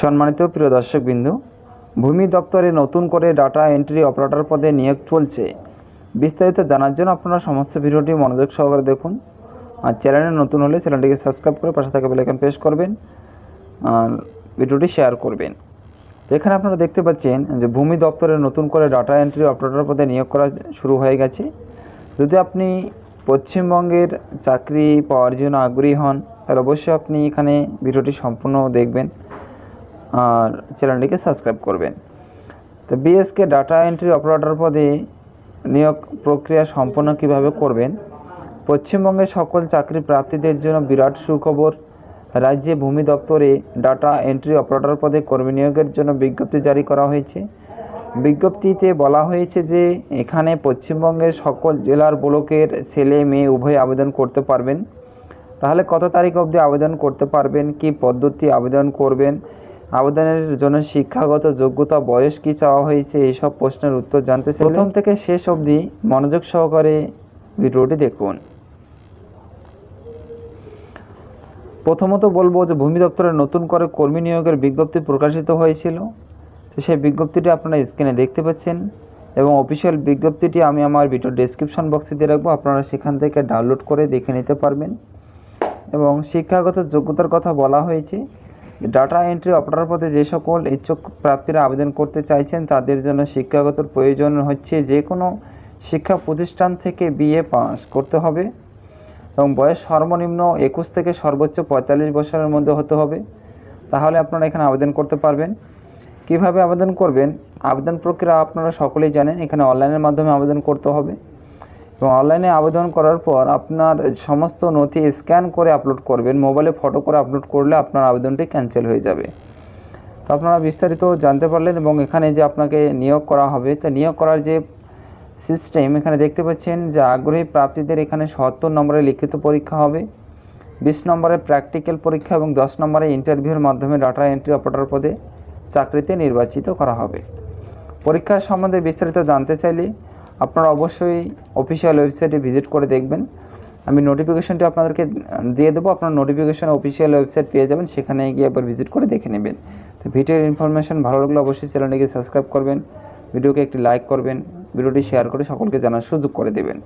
সম্মানিত প্রিয় দর্শকবৃন্দ, ভূমি দপ্তরে নতুন করে ডাটা এন্ট্রি অপারেটর পদে নিয়োগ চলছে। বিস্তারিত জানার জন্য আপনারা সমস্ত ভিডিওটি মনোযোগ সহকারে দেখুন। আর চ্যানেলে নতুন হলে চ্যানেলটিকে সাবস্ক্রাইব করে পাশে থাকা বেলাইকন প্রেস করবেন, আর ভিডিওটি শেয়ার করবেন। এখানে আপনারা দেখতে পাচ্ছেন যে ভূমি দপ্তরে নতুন করে ডাটা এন্ট্রি অপারেটর পদে নিয়োগ করা শুরু হয়ে গেছে। যদি আপনি পশ্চিমবঙ্গের চাকরি পাওয়ার জন্য আগ্রহী হন, তাহলে অবশ্যই আপনি এখানে ভিডিওটি সম্পূর্ণ দেখবেন। আর চ্যানেলটিকে সাবস্ক্রাইব করবেন। তো বিএসকে ডাটা এন্ট্রি অপারেটর পদে নিয়োগ প্রক্রিয়া সম্পন্ন কীভাবে করবেন? পশ্চিমবঙ্গের সকল চাকরি প্রার্থীদের জন্য বিরাট সুখবর। রাজ্যে ভূমি দপ্তরে ডাটা এন্ট্রি অপারেটর পদে কর্মী নিয়োগের জন্য বিজ্ঞপ্তি জারি করা হয়েছে। বিজ্ঞপ্তিতে বলা হয়েছে যে, এখানে পশ্চিমবঙ্গের সকল জেলার ব্লকের ছেলে মেয়ে উভয় আবেদন করতে পারবেন। তাহলে কত তারিখ অবধি আবেদন করতে পারবেন? কি পদ্ধতি আবেদন করবেন? আবেদনের জন্য শিক্ষাগত যোগ্যতা, বয়স কি চাওয়া হয়েছে এইসব প্রশ্নের উত্তর জানতে চাইলে প্রথম থেকে শেষ অবধি মনোযোগ সহকারে ভিডিওটি দেখুন। প্রথমত বলব যে ভূমি দপ্তরে নতুন করে কর্মী নিয়োগের বিজ্ঞপ্তি প্রকাশিত হয়েছিল। তো সেই বিজ্ঞপ্তিটি আপনারা স্ক্রিনে দেখতে পাচ্ছেন এবং অফিসিয়াল বিজ্ঞপ্তিটি আমি আমার ভিডিও ডেসক্রিপশন বক্সে দিয়ে রাখব। আপনারা সেখান থেকে ডাউনলোড করে দেখে নিতে পারবেন। এবং শিক্ষাগত যোগ্যতার কথা বলা হয়েছে। ডাটা এন্ট্রি অপারেটর পদে যে সকল ইচ্ছুক প্রার্থীরা আবেদন করতে চাইছেন, তাদের জন্য শিক্ষাগত প্রয়োজন হচ্ছে যে কোনো শিক্ষা প্রতিষ্ঠান থেকে বিএ পাস করতে হবে এবং বয়স সর্বনিম্ন একুশ থেকে সর্বোচ্চ পঁয়তাল্লিশ বছরের মধ্যে হতে হবে। তাহলে আপনারা এখানে আবেদন করতে পারবেন। কীভাবে আবেদন করবেন? আবেদন প্রক্রিয়া আপনারা সকলেই জানেন, এখানে অনলাইনের মাধ্যমে আবেদন করতে হবে। এবং অনলাইনে আবেদন করার পর আপনার সমস্ত নথি স্ক্যান করে আপলোড করবেন। মোবাইলে ফটো করে আপলোড করলে আপনার আবেদনটি ক্যান্সেল হয়ে যাবে। তো আপনারা বিস্তারিত জানতে পারলেন এবং এখানে যে আপনাকে নিয়োগ করা হবে, তা নিয়োগ করার যে সিস্টেম এখানে দেখতে পাচ্ছেন যে আগ্রহী প্রাপ্তিদের এখানে সত্তর নম্বরে লিখিত পরীক্ষা হবে, বিশ নম্বরে প্র্যাকটিক্যাল পরীক্ষা এবং দশ নম্বরে ইন্টারভিউর মাধ্যমে ডাটা এন্ট্রি অপারেটর পদে চাকরিতে নির্বাচিত করা হবে। পরীক্ষার সম্বন্ধে বিস্তারিত জানতে চাইলে আপনারা অবশ্যই অফিসিয়াল ওয়েবসাইটে ভিজিট করে দেখবেন। আমি নোটিফিকেশনটি আপনাদেরকে দিয়ে দেবো। আপনার নোটিফিকেশন অফিসিয়াল ওয়েবসাইট পেয়ে যাবেন, সেখানে গিয়ে একবার ভিজিট করে দেখে নেবেন। তো ভিডিওর ইনফরমেশন ভালো লাগলে অবশ্যই চ্যানেলটিকে সাবস্ক্রাইব করবেন, ভিডিওকে একটি লাইক করবেন, ভিডিওটি শেয়ার করে সকলকে জানার সুযোগ করে দেবেন।